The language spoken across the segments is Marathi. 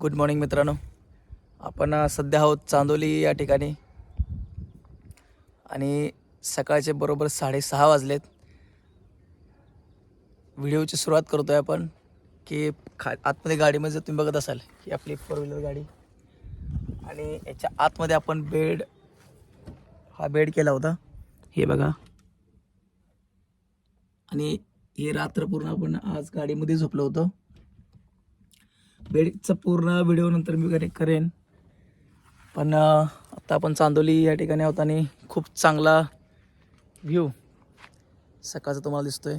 गुड मॉर्निंग मित्रांनो. आपण सध्या आहोत चांदोली या ठिकाणी. आणि सकाळचे बरोबर साडेसहा वाजलेत. व्हिडिओची सुरुवात करतोय आपण की खा आतमध्ये गाडीमध्ये जर तुम्ही बघत असाल ही आपली फोर व्हीलर गाडी. आणि याच्या आतमध्ये आपण बेड हा बेड केला होता. हे बघा. आणि हे रात्र पूर्ण आपण आज गाडीमध्ये झोपलो होतो. बेडचा पूर्ण व्हिडिओ नंतर मी करे करेन. पण आत्ता आपण चांदोली या ठिकाणी आहोत आणि खूप चांगला व्ह्यू सकाळचा तुम्हाला दिसतोय.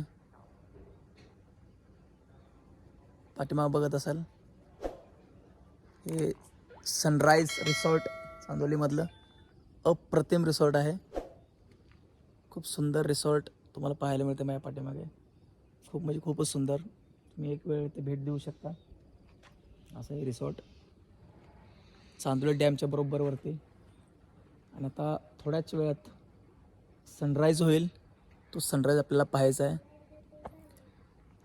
पाठीमाग बघत असाल. हे सनराईज रिसॉर्ट चांदोलीमधलं अप्रतिम रिसॉर्ट आहे. खूप सुंदर रिसॉर्ट तुम्हाला पाहायला मिळते माझ्या पाठीमागे. खूप म्हणजे खूपच सुंदर. तुम्ही एक वेळ इथे भेट देऊ शकता. असं हे रिसॉर्ट चांदोली डॅमच्या बरोबरवरती आणि आता थोड्याच वेळात सनराईज होईल. तो सनराईज आपल्याला पाहायचा आहे.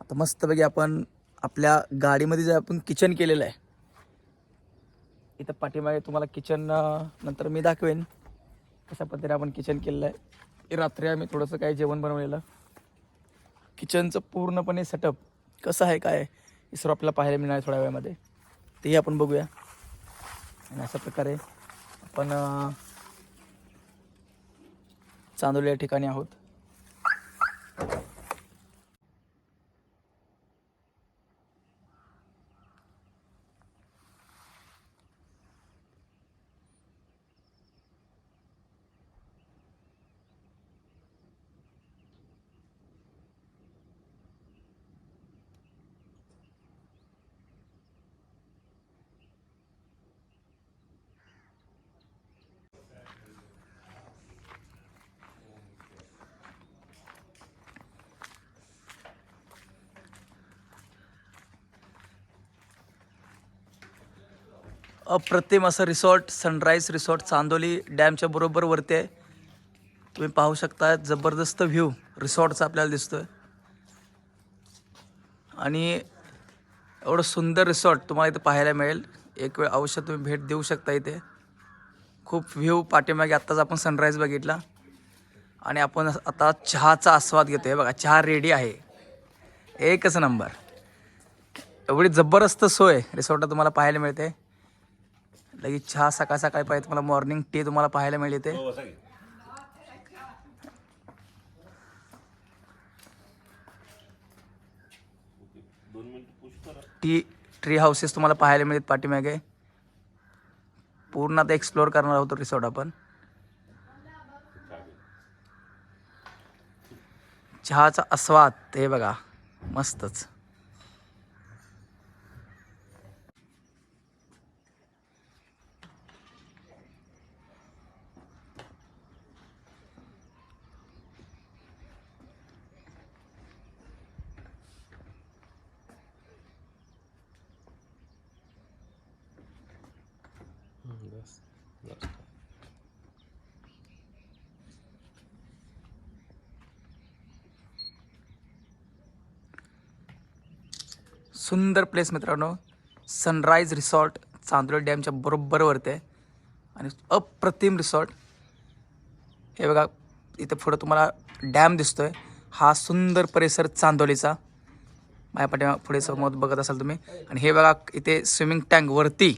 आता मस्तपैकी आपण आपल्या गाडीमध्ये जे आपण किचन केलेलं आहे इथं पाठीमागे तुम्हाला किचन नंतर मी दाखवेन कशा पद्धतीने आपण किचन केलेलं आहे. रात्री आम्ही थोडंसं काही जेवण बनवलेलं. किचनचं पूर्णपणे सेटअप कसं आहे काय हे सर्व आपल्याला पाहायला मिळणार थोड्या वेळामध्ये. तेही आपण बघूया. आणि अशा प्रकारे आपण चांदोली या ठिकाणी आहोत. अप्रतिम असं रिसॉर्ट सनराईज रिसॉर्ट चांदोली डॅमच्या बरोबर वरती आहे. तुम्ही पाहू शकता जबरदस्त व्ह्यू रिसॉर्टचा आपल्याला दिसतोय. आणि एवढं सुंदर रिसॉर्ट तुम्हाला इथे पाहायला मिळेल. एक वेळ अवश्य तुम्ही भेट देऊ शकता इथे. खूप व्ह्यू पाठीमागे आत्ताच आपण सनराईज बघितला. आणि आपण आता चहाचा आस्वाद घेतोय. बघा चहा रेडी आहे. एकच नंबर. एवढी जबरदस्त सोय रिसॉर्टला तुम्हाला पाहायला मिळते. लगेच चहा सकाळ सकाळी पाहिजे तुम्हाला मॉर्निंग टी तुम्हाला पाहायला मिळते टी ट्री हाऊसेस तुम्हाला पाहायला मिळत पाठीमागे. पूर्ण आता एक्सप्लोअर करणार आहोत रिसॉर्ट आपण. चहाचा आस्वाद ते बघा मस्तच. सुंदर प्लेस मित्रांनो. सनराईज रिसॉर्ट चांदोली डॅमच्या बरोबरवरती आहे. आणि अप्रतिम रिसॉर्ट हे बघा इथे पुढं तुम्हाला डॅम दिसतोय. हा सुंदर परिसर चांदोलीचा. माझ्या पाठ्या पुढे समोर बघत असाल तुम्ही. आणि हे बघा इथे स्विमिंग टँक वरती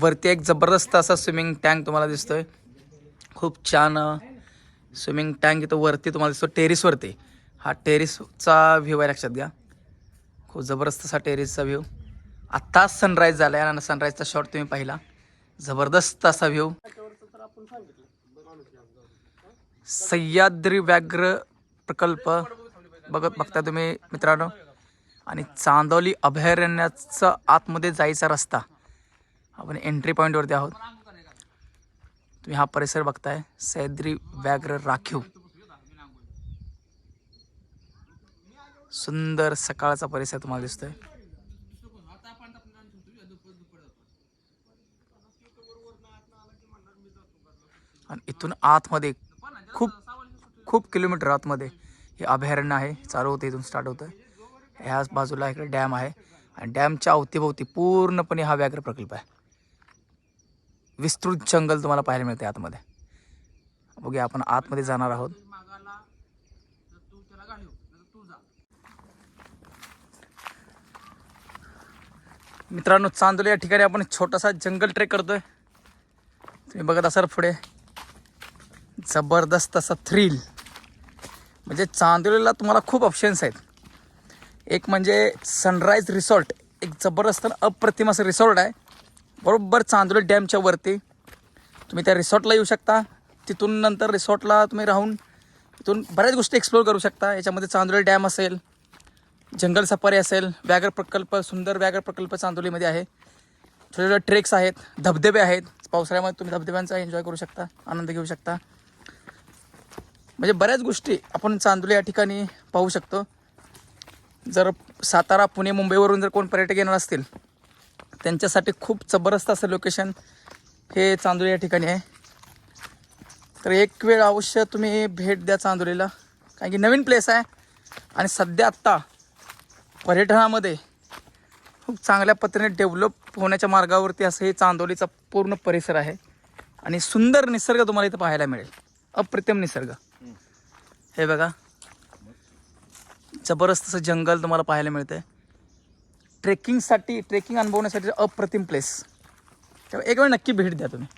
वरती एक जबरदस्त असा स्विमिंग टँक तुम्हाला दिसतोय. खूप छान स्विमिंग टँक इथं वरती तुम्हाला दिसतो टेरिसवरती हा टेरिसचा व्ह्यू आहे लक्षात घ्या. खूप जबरदस्त असा टेरिसचा व्ह्यू आत्ताच सनराईज झाला आहे आणि सनराईजचा शॉट तुम्ही पाहिला. जबरदस्त असा व्ह्यू सह्याद्री व्याघ्र प्रकल्प. बघत बघता तुम्ही मित्रांनो. आणि चांदोली अभयारण्याचा आतमध्ये जायचा रस्ता. आपण एंट्री पॉईंटवरती आहोत. तुम्ही हा परिसर बघताय. सह्याद्री व्याघ्र राखीव. सुंदर सकाळचा परिसर तुम्हाला दिसतोय. आणि इथून आतमध्ये खूप खूप किलोमीटर आतमध्ये हे अभयारण्य आहे. चालू होतं इथून स्टार्ट होतं. ह्याच बाजूला इकडे डॅम आहे. आणि डॅमच्या अवतीभोवती पूर्णपणे हा व्याघ्र प्रकल्प आहे. विस्तृत जंगल तुम्हाला पाहायला मिळते आतमध्ये. बघूया आपण आतमध्ये जाणार आहोत. मित्रांनो चांदोली या ठिकाणी आपण छोटासा जंगल ट्रेक करतोय. तुम्ही बघत असाल पुढे. जबरदस्त असा थ्रिल म्हणजे चांदोलीला तुम्हाला खूप ऑप्शन्स आहेत. एक म्हणजे सनराईज रिसॉर्ट एक जबरदस्त अप्रतिम असं रिसॉर्ट आहे. बरोबर चांदोली डॅमच्या वरती. तुम्ही त्या रिसॉर्टला येऊ शकता. तिथून नंतर रिसॉर्टला तुम्ही राहून तिथून बऱ्याच गोष्टी एक्सप्लोर करू शकता. याच्यामध्ये चांदोली डॅम असेल जंगल सफारी असेल व्याघ्र प्रकल्प सुंदर व्याघ्र प्रकल्प चांदोलीमध्ये आहे. छोटे छोटे ट्रेक्स आहेत धबधबे आहेत. पावसाळ्यामध्ये तुम्ही धबधब्यांचा एन्जॉय करू शकता आनंद घेऊ शकता. म्हणजे बऱ्याच गोष्टी आपण चांदोली या ठिकाणी पाहू शकतो. जर सातारा पुणे मुंबईवरून जर कोण पर्यटक येणार असतील त्यांच्यासाठी खूप जबरदस्त असं लोकेशन हे चांदोली या ठिकाणी आहे. तर एक वेळ अवश्य तुम्ही भेट द्या चांदोलीला. कारण की नवीन प्लेस आहे आणि सध्या आत्ता पर्यटनामध्ये खूप चांगल्या पद्धतीने डेव्हलप होण्याच्या मार्गावरती असं हे चांदोलीचा पूर्ण परिसर आहे. आणि सुंदर निसर्ग तुम्हाला इथं पाहायला मिळेल. अप्रतिम निसर्ग. हे बघा. जबरदस्त असं जंगल तुम्हाला पाहायला मिळतं आहे ट्रेकिंगसाठी ट्रेकिंग अनुभवण्यासाठी अप्रतिम प्लेस तेव्हा एक वेळ नक्की भेट द्या तुम्ही.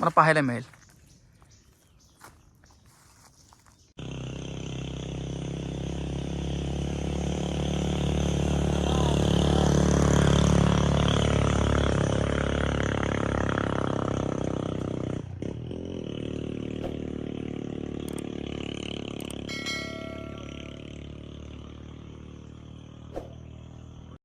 मला पाहायला मिळेल.